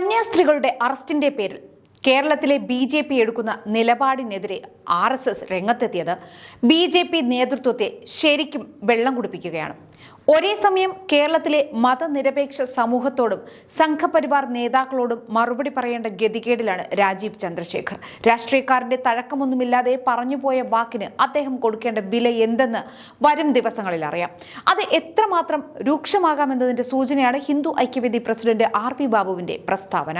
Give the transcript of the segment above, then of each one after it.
കന്യാസ്ത്രീകളുടെ അറസ്റ്റിന്റെ പേരിൽ കേരളത്തിലെ B J P എടുക്കുന്ന നിലപാടിനെതിരെ ആർ എസ് എസ് രംഗത്തെത്തിയത് ബി ജെ പി നേതൃത്വത്തെ ശരിക്കും വെള്ളം കുടിപ്പിക്കുകയാണ്. ഒരേ സമയം കേരളത്തിലെ മതനിരപേക്ഷ സമൂഹത്തോടും സംഘപരിവാർ നേതാക്കളോടും മറുപടി പറയേണ്ട ഗതികേടിലാണ് രാജീവ് ചന്ദ്രശേഖർ. രാഷ്ട്രീയക്കാരന്റെ തഴക്കമൊന്നുമില്ലാതെ പറഞ്ഞുപോയ വാക്കിന് അദ്ദേഹം കൊടുക്കേണ്ട വില എന്തെന്ന് വരും ദിവസങ്ങളിൽ അറിയാം. അത് എത്രമാത്രം രൂക്ഷമാകാമെന്നതിന്റെ സൂചനയാണ് Hindu Aikyavedi president R P ബാബുവിന്റെ പ്രസ്താവന.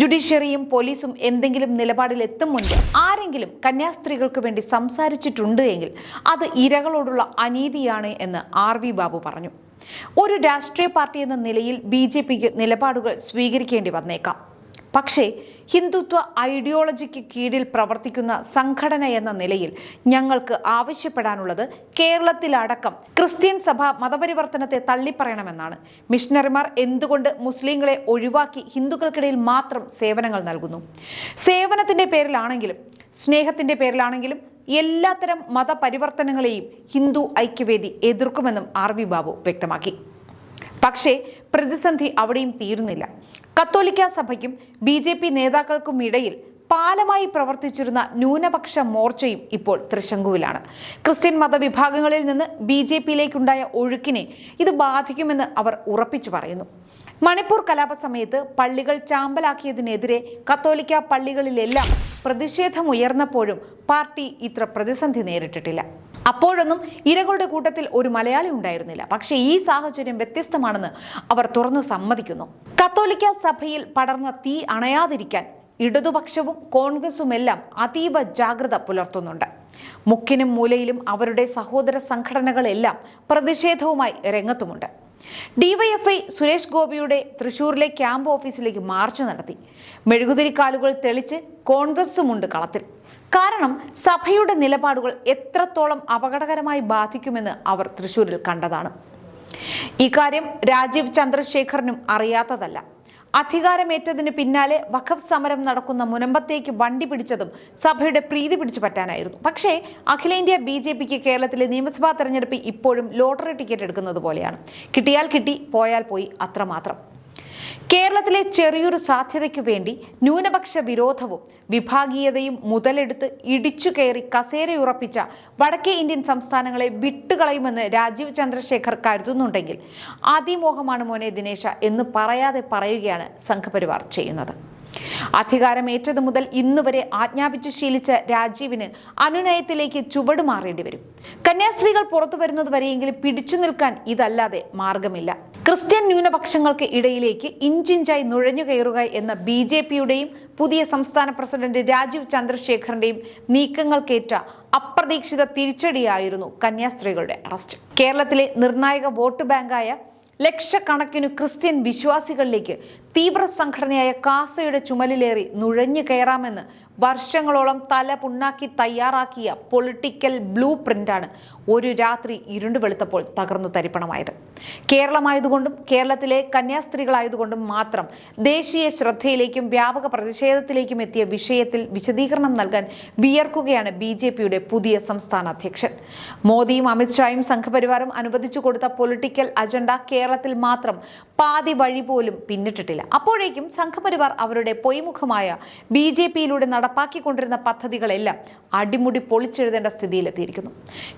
ജുഡീഷ്യറിയും പോലീസും എന്തെങ്കിലും നിലപാടിൽ എത്തും മുൻപ് ആരെങ്കിലും കന്യാസ്ത്രീകൾക്ക് വേണ്ടി സംസാരിച്ചിട്ടുണ്ട് എങ്കിൽ അത് ഇരകളോടുള്ള അനീതിയാണ് എന്ന് ആർ ബാബു പറഞ്ഞു. ഒരു രാഷ്ട്രീയ പാർട്ടി എന്ന നിലയിൽ ബി ജെ പിക്ക് നിലപാടുകൾ സ്വീകരിക്കേണ്ടി വന്നേക്കാം. പക്ഷേ ഹിന്ദുത്വ ഐഡിയോളജിക്ക് കീഴിൽ പ്രവർത്തിക്കുന്ന സംഘടന എന്ന നിലയിൽ ഞങ്ങൾക്ക് ആവശ്യപ്പെടാനുള്ളത് കേരളത്തിലടക്കം ക്രിസ്ത്യൻ സഭ മതപരിവർത്തനത്തെ തള്ളിപ്പറയണമെന്നാണ്. മിഷണറിമാർ എന്തുകൊണ്ട് മുസ്ലിങ്ങളെ ഒഴിവാക്കി ഹിന്ദുക്കൾക്കിടയിൽ മാത്രം സേവനങ്ങൾ നൽകുന്നു? സേവനത്തിന്റെ പേരിലാണെങ്കിലും സ്നേഹത്തിന്റെ പേരിലാണെങ്കിലും എല്ലാത്തരം മതപരിവർത്തനങ്ങളെയും ഹിന്ദു ഐക്യവേദി എതിർക്കുമെന്നും ആർ വി ബാബു വ്യക്തമാക്കി. പക്ഷേ പ്രതിസന്ധി അവിടെയും തീരുന്നില്ല. കത്തോലിക്ക സഭയ്ക്കും ബി ജെ പി നേതാക്കൾക്കും ഇടയിൽ പാലമായി പ്രവർത്തിച്ചിരുന്ന ന്യൂനപക്ഷ മോർച്ചയും ഇപ്പോൾ തൃശങ്കുവിലാണ്. ക്രിസ്ത്യൻ മതവിഭാഗങ്ങളിൽ നിന്ന് ബി ജെ പിയിലേക്കുണ്ടായ ഒഴുക്കിനെ ഇത് ബാധിക്കുമെന്ന് അവർ ഉറപ്പിച്ചു പറയുന്നു. മണിപ്പൂർ കലാപ സമയത്ത് പള്ളികൾ ചാമ്പലാക്കിയതിനെതിരെ കത്തോലിക്ക പള്ളികളിലെല്ലാം പ്രതിഷേധമുയർന്നപ്പോഴും പാർട്ടി ഇത്ര പ്രതിസന്ധി നേരിട്ടിട്ടില്ല. അപ്പോഴൊന്നും ഇരകളുടെ കൂട്ടത്തിൽ ഒരു മലയാളി ഉണ്ടായിരുന്നില്ല. പക്ഷേ ഈ സാഹചര്യം വ്യത്യസ്തമാണെന്ന് അവർ തുറന്നു സമ്മതിക്കുന്നു. കത്തോലിക്ക സഭയിൽ പടർന്ന തീ അണയാതിരിക്കാൻ ഇടതുപക്ഷവും കോൺഗ്രസുമെല്ലാം അതീവ ജാഗ്രത പുലർത്തുന്നുണ്ട്. മുക്കിനും മൂലയിലും അവരുടെ സഹോദര സംഘടനകളെല്ലാം പ്രതിഷേധവുമായി രംഗത്തുമുണ്ട്. ഡിവൈഎഫ്ഐ സുരേഷ് ഗോപിയുടെ തൃശൂരിലെ ക്യാമ്പ് ഓഫീസിലേക്ക് മാർച്ച് നടത്തി. മെഴുകുതിരിക്കാലുകൾ തെളിച്ച് കോൺഗ്രസുമുണ്ട് കളത്തിൽ. കാരണം സഭയുടെ നിലപാടുകൾ എത്രത്തോളം അപകടകരമായി ബാധിക്കുമെന്ന് അവർ തൃശൂരിൽ കണ്ടതാണ്. ഇക്കാര്യം രാജീവ് ചന്ദ്രശേഖറിനും അറിയാത്തതല്ല. അധികാരമേറ്റതിന് പിന്നാലെ വഖഫ് സമരം നടക്കുന്ന മുനമ്പത്തേക്ക് വണ്ടി പിടിച്ചതും സഭയുടെ പ്രീതി പിടിച്ചു പറ്റാനായിരുന്നു. പക്ഷേ അഖിലേന്ത്യാ ബി ജെ പിക്ക് കേരളത്തിലെ നിയമസഭാ തെരഞ്ഞെടുപ്പ് ഇപ്പോഴും ലോട്ടറി ടിക്കറ്റ് എടുക്കുന്നത് പോലെയാണ്. കിട്ടിയാൽ കിട്ടി പോയാൽ പോയി അത്രമാത്രം. കേരളത്തിലെ ചെറിയൊരു സാധ്യതയ്ക്കു വേണ്ടി ന്യൂനപക്ഷ വിരോധവും വിഭാഗീയതയും മുതലെടുത്ത് ഇടിച്ചു കയറി കസേരയുറപ്പിച്ച വടക്കേ ഇന്ത്യൻ സംസ്ഥാനങ്ങളെ വിട്ടുകളയുമെന്ന് രാജീവ് ചന്ദ്രശേഖർ കരുതുന്നുണ്ടെങ്കിൽ അതിമോഹമാണ് മോനെ ദിനേശ എന്ന് പറയാതെ പറയുകയാണ് സംഘപരിവാർ ചെയ്യുന്നത്. അധികാരമേറ്റതു മുതൽ ഇന്നുവരെ ആജ്ഞാപിച്ചു ശീലിച്ച രാജീവിന് അനുനയത്തിലേക്ക് ചുവട് മാറേണ്ടി വരും. കന്യാസ്ത്രീകൾ പുറത്തു വരുന്നത് വരെയെങ്കിലും പിടിച്ചു നിൽക്കാൻ ഇതല്ലാതെ മാർഗമില്ല. ക്രിസ്ത്യൻ ന്യൂനപക്ഷങ്ങൾക്ക് ഇടയിലേക്ക് ഇഞ്ചിഞ്ചായി നുഴഞ്ഞു കയറുക എന്ന ബി ജെ പിയുടെയും പുതിയ സംസ്ഥാന പ്രസിഡന്റ് രാജീവ് ചന്ദ്രശേഖറിന്റെയും നീക്കങ്ങൾക്കേറ്റ അപ്രതീക്ഷിത തിരിച്ചടിയായിരുന്നു കന്യാസ്ത്രീകളുടെ അറസ്റ്റ്. കേരളത്തിലെ നിർണായക വോട്ട് ബാങ്കായ ലക്ഷക്കണക്കിനു ക്രിസ്ത്യൻ വിശ്വാസികളിലേക്ക് തീവ്ര സംഘടനയായ കാസയുടെ ചുമലിലേറി നുഴഞ്ഞു കയറാമെന്ന് വർഷങ്ങളോളം തല പുണ്ണാക്കി തയ്യാറാക്കിയ പൊളിറ്റിക്കൽ ബ്ലൂ പ്രിന്റാണ് ഒരു രാത്രി ഇരുണ്ടു വെളുത്തപ്പോൾ തകർന്നു തരിപ്പണമായത്. കേരളമായതുകൊണ്ടും കേരളത്തിലെ കന്യാസ്ത്രീകളായതുകൊണ്ടും മാത്രം ദേശീയ ശ്രദ്ധയിലേക്കും വ്യാപക പ്രതിഷേധത്തിലേക്കും എത്തിയ വിഷയത്തിൽ വിശദീകരണം നൽകാൻ വിയർക്കുകയാണ് ബി പുതിയ സംസ്ഥാന അധ്യക്ഷൻ. മോദിയും അമിത്ഷായും സംഘപരിവാറും അനുവദിച്ചു കൊടുത്ത പൊളിറ്റിക്കൽ അജണ്ട കേരളത്തിൽ മാത്രം പാതി വഴി പോലും പിന്നിട്ടിട്ടില്ല. അപ്പോഴേക്കും സംഘപരിവാർ അവരുടെ പൊയ്മുഖമായ ബി ജെ പിയിലൂടെ നടപ്പാക്കിക്കൊണ്ടിരുന്ന പദ്ധതികളെല്ലാം അടിമുടി പൊളിച്ചെഴുതേണ്ട സ്ഥിതിയിലെത്തിയിരിക്കുന്നു.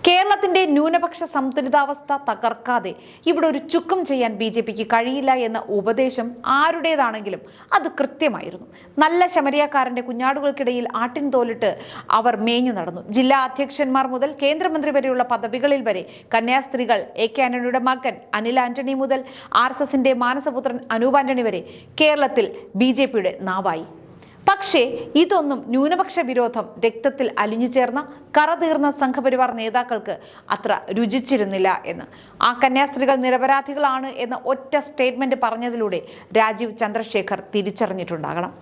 കേരളത്തിന്റെ ന്യൂനപക്ഷ സന്തുലിതാവസ്ഥ തകർക്കാതെ ഇവിടെ ഒരു ചുക്കും ചെയ്യാൻ ബി ജെ പിക്ക് കഴിയില്ല എന്ന ഉപദേശം ആരുടേതാണെങ്കിലും അത് കൃത്യമായിരുന്നു. നല്ല ശമരിയാക്കാരന്റെ കുഞ്ഞാടുകൾക്കിടയിൽ ആട്ടിൻ തോലിട്ട് അവർ മേഞ്ഞു നടന്നു. ജില്ലാ അധ്യക്ഷന്മാർ മുതൽ കേന്ദ്രമന്ത്രി വരെയുള്ള പദവികളിൽ വരെ കന്യാസ്ത്രീകൾ എ കെ ആന്റണിയുടെ മകൻ അനിൽ ആന്റണി മുതൽ ആർ എസ് എസിന്റെ മാനസപുത്രൻ അനൂപ് ആന്റണി വരെ കേരളത്തിൽ ബി ജെ പിയുടെ നാവായി. പക്ഷേ ഇതൊന്നും ന്യൂനപക്ഷ വിരോധം രക്തത്തിൽ അലിഞ്ഞു ചേർന്ന കറതീർന്ന സംഘപരിവാർ നേതാക്കൾക്ക് അത്ര രുചിച്ചിരുന്നില്ല എന്ന്. ആ കന്യാസ്ത്രീകൾ നിരപരാധികളാണ് എന്ന ഒറ്റ സ്റ്റേറ്റ്മെന്റ് പറഞ്ഞതിലൂടെ രാജീവ് ചന്ദ്രശേഖർ തിരിച്ചറിഞ്ഞിട്ടുണ്ടാകണം.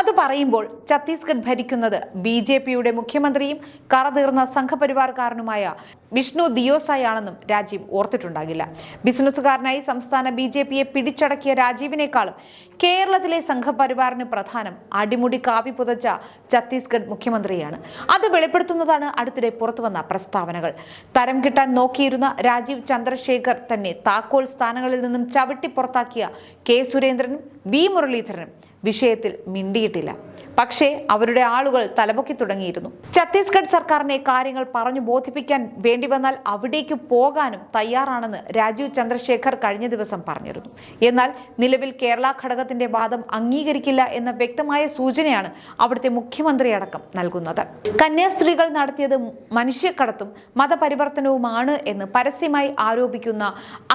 അത് പറയുമ്പോൾ ഛത്തീസ്ഗഡ് ഭരിക്കുന്നത് ബി ജെ പിയുടെ മുഖ്യമന്ത്രിയും കറതീർന്ന സംഘപരിവാർക്കാരനുമായ വിഷ്ണു ദിയോസായാണെന്നും രാജീവ് ഓർത്തിട്ടുണ്ടാകില്ല. ബിസിനസ്സുകാരനായി സംസ്ഥാന ബി പിടിച്ചടക്കിയ രാജീവിനേക്കാളും കേരളത്തിലെ സംഘപരിവാറിന് പ്രധാനം അടിമുടി കാവി പുതച്ച ഛത്തീസ്ഗഡ് മുഖ്യമന്ത്രിയാണ്. അത് വെളിപ്പെടുത്തുന്നതാണ് അടുത്തിടെ പുറത്തുവന്ന പ്രസ്താവനകൾ. തരം കിട്ടാൻ നോക്കിയിരുന്ന രാജീവ് ചന്ദ്രശേഖർ തന്നെ താക്കോൽ സ്ഥാനങ്ങളിൽ നിന്നും ചവിട്ടി പുറത്താക്കിയ കെ സുരേന്ദ്രനും വി മുരളീധരനും വിഷയത്തിൽ മിണ്ടിയിട്ടില്ല. പക്ഷേ അവരുടെ ആളുകൾ തലപൊക്കി തുടങ്ങിയിരുന്നു. ഛത്തീസ്ഗഡ് സർക്കാരിനെ കാര്യങ്ങൾ പറഞ്ഞു ബോധിപ്പിക്കാൻ വേണ്ടി വന്നാൽ അവിടേക്ക് പോകാനും തയ്യാറാണെന്ന് രാജീവ് ചന്ദ്രശേഖർ കഴിഞ്ഞ ദിവസം പറഞ്ഞിരുന്നു. എന്നാൽ നിലവിൽ കേരള ഘടകത്തിന്റെ വാദം അംഗീകരിക്കില്ല എന്ന വ്യക്തമായ സൂചനയാണ് അവിടുത്തെ മുഖ്യമന്ത്രി അടക്കം നൽകുന്നത്. കന്യാസ്ത്രീകൾ നടത്തിയത് മനുഷ്യക്കടത്തും മതപരിവർത്തനവുമാണ് എന്ന് പരസ്യമായി ആരോപിക്കുന്ന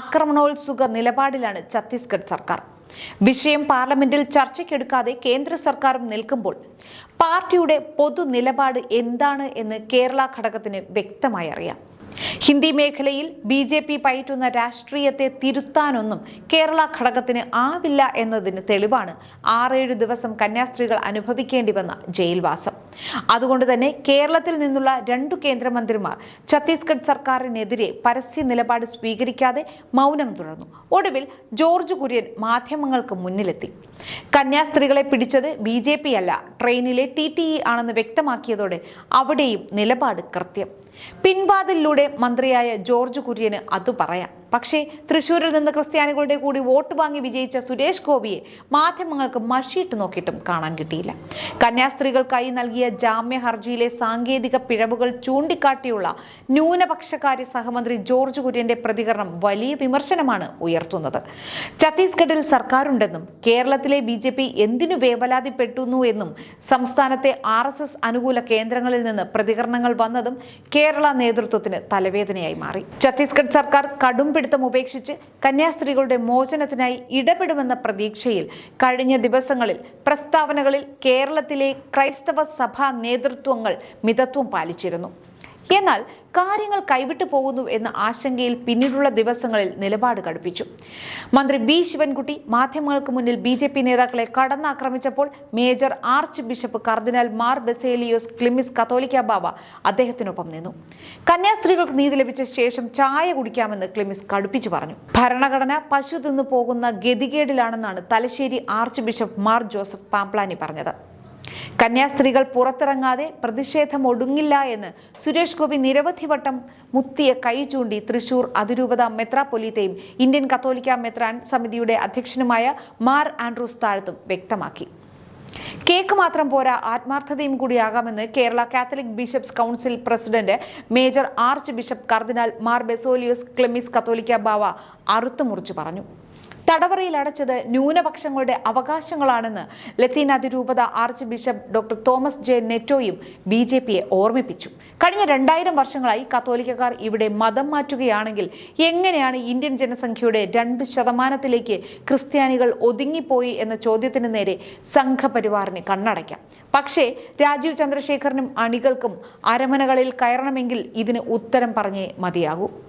ആക്രമണോത്സുക നിലപാടിലാണ് ഛത്തീസ്ഗഡ് സർക്കാർ. വിഷയം പാർലമെന്റിൽ ചർച്ചയ്ക്കെടുക്കാതെ കേന്ദ്ര സർക്കാരും നിൽക്കുമ്പോൾ പാർട്ടിയുടെ പൊതു നിലപാട് എന്താണ് എന്ന് കേരള ഘടകത്തിന് വ്യക്തമായി അറിയാം. ഹിന്ദി മേഖലയിൽ ബി ജെ പി പയറ്റുന്ന രാഷ്ട്രീയത്തെ തിരുത്താനൊന്നും കേരള ഘടകത്തിന് ആവില്ല എന്നതിന് തെളിവാണ് ആറേഴു ദിവസം കന്യാസ്ത്രീകൾ അനുഭവിക്കേണ്ടി വന്ന ജയിൽവാസം. അതുകൊണ്ട് തന്നെ കേരളത്തിൽ നിന്നുള്ള രണ്ടു കേന്ദ്രമന്ത്രിമാർ ഛത്തീസ്ഗഡ് സർക്കാരിനെതിരെ പരസ്യ നിലപാട് സ്വീകരിക്കാതെ മൗനം തുടർന്നു. ഒടുവിൽ ജോർജ് കുര്യൻ മാധ്യമങ്ങൾക്ക് മുന്നിലെത്തി. കന്യാസ്ത്രീകളെ പിടിച്ചത് ബി ജെ പി അല്ല ട്രെയിനിലെ ടി ടി ഇ ആണെന്ന് വ്യക്തമാക്കിയതോടെ അവിടെയും നിലപാട് കൃത്യം. പിൻവാതിലൂടെ മന്ത്രിയായ ജോർജ് കുര്യന് അത് പറയാം. പക്ഷേ തൃശൂരിൽ നിന്ന് ക്രിസ്ത്യാനികളുടെ കൂടി വോട്ട് വാങ്ങി വിജയിച്ച സുരേഷ് ഗോപിയെ മാധ്യമങ്ങൾക്ക് മഷിയിട്ട് നോക്കിയിട്ടും കാണാൻ കിട്ടിയില്ല. കന്യാസ്ത്രീകൾക്കായി നൽകിയ ജാമ്യ ഹർജിയിലെ സാങ്കേതിക പിഴവുകൾ ചൂണ്ടിക്കാട്ടിയുള്ള ന്യൂനപക്ഷകാര്യ സഹമന്ത്രി ജോർജ് കുര്യന്റെ പ്രതികരണം വലിയ വിമർശനമാണ് ഉയർത്തുന്നത്. ഛത്തീസ്ഗഡിൽ സർക്കാരുണ്ടെന്നും കേരളത്തിലെ ബി ജെ പി എന്തിനു വേവലാതിപ്പെട്ടുന്നു എന്നും സംസ്ഥാനത്തെ ആർ എസ് എസ് അനുകൂല കേന്ദ്രങ്ങളിൽ നിന്ന് പ്രതികരണങ്ങൾ വന്നതും കേരള നേതൃത്വത്തിന് തലവേദനയായി മാറി. ഛത്തീസ്ഗഡ് സർക്കാർ കടുംപിടുത്തം ഉപേക്ഷിച്ച് കന്യാസ്ത്രീകളുടെ മോചനത്തിനായി ഇടപെടുമെന്ന പ്രതീക്ഷയിൽ കഴിഞ്ഞ ദിവസങ്ങളിൽ പ്രസ്താവനകളിൽ കേരളത്തിലെ ക്രൈസ്തവ സഭാ നേതൃത്വങ്ങൾ മിതത്വം പാലിച്ചിരുന്നു. എന്നാൽ കാര്യങ്ങൾ കൈവിട്ടു പോകുന്നു എന്ന ആശങ്കയിൽ പിന്നീടുള്ള ദിവസങ്ങളിൽ നിലപാട് കടുപ്പിച്ചു. മന്ത്രി ബി ശിവൻകുട്ടി മാധ്യമങ്ങൾക്ക് മുന്നിൽ ബി ജെ പി നേതാക്കളെ കടന്നാക്രമിച്ചപ്പോൾ മേജർ ആർച്ച് ബിഷപ്പ് കർദിനാൾ മാർ ബെസേലിയോസ് ക്ലിമിസ് കത്തോലിക്ക ബാബ അദ്ദേഹത്തിനൊപ്പം നിന്നു. കന്യാസ്ത്രീകൾക്ക് നീതി ലഭിച്ച ശേഷം ചായ കുടിക്കാമെന്ന് ക്ലിമിസ് കടുപ്പിച്ചു പറഞ്ഞു. ഭരണഘടന പശു തിന്നു പോകുന്ന ഗതികേടിലാണെന്നാണ് Thalassery archbishop Mar Joseph Pamplany പറഞ്ഞത്. കന്യാസ്ത്രീകൾ പുറത്തിറങ്ങാതെ പ്രതിഷേധം ഒടുങ്ങില്ല എന്ന് സുരേഷ് ഗോപി നിരവധി വട്ടം മുത്തിയ കൈ ചൂണ്ടി തൃശൂർ അതിരൂപത മെത്രാപ്പൊലീത്തയും ഇന്ത്യൻ കത്തോലിക്ക മെത്രാൻ സമിതിയുടെ അധ്യക്ഷനുമായ മാർ ആൻഡ്രൂസ് താഴത്തും വ്യക്തമാക്കി. കേക്ക് മാത്രം പോരാ ആത്മാർത്ഥതയും കൂടിയാകാമെന്ന് Kerala Catholic Bishops Council president major archbishop കർദിനാൾ മാർ ബെസോലിയോസ് ക്ലെമിസ് കത്തോലിക്ക ബാവ അറുത്തുമുറിച്ചു പറഞ്ഞു. തടവറയിൽ അടച്ചത് ന്യൂനപക്ഷങ്ങളുടെ അവകാശങ്ങളാണെന്ന് ലത്തീൻ അതിരൂപത archbishop doctor Thomas J നെറ്റോയും ബി ജെ പിയെ ഓർമ്മിപ്പിച്ചു. കഴിഞ്ഞ രണ്ടായിരം വർഷങ്ങളായി കത്തോലിക്കക്കാർ ഇവിടെ മതം മാറ്റുകയാണെങ്കിൽ എങ്ങനെയാണ് ഇന്ത്യൻ ജനസംഖ്യയുടെ രണ്ട് ശതമാനത്തിലേക്ക് ക്രിസ്ത്യാനികൾ ഒതുങ്ങിപ്പോയി എന്ന ചോദ്യത്തിന് നേരെ സംഘപരിവാറിന് കണ്ണടയ്ക്കാം. പക്ഷേ രാജീവ് ചന്ദ്രശേഖരനും അണികൾക്കും അരമനകളിൽ കയറണമെങ്കിൽ ഇതിന് ഉത്തരം പറഞ്ഞേ മതിയാകൂ.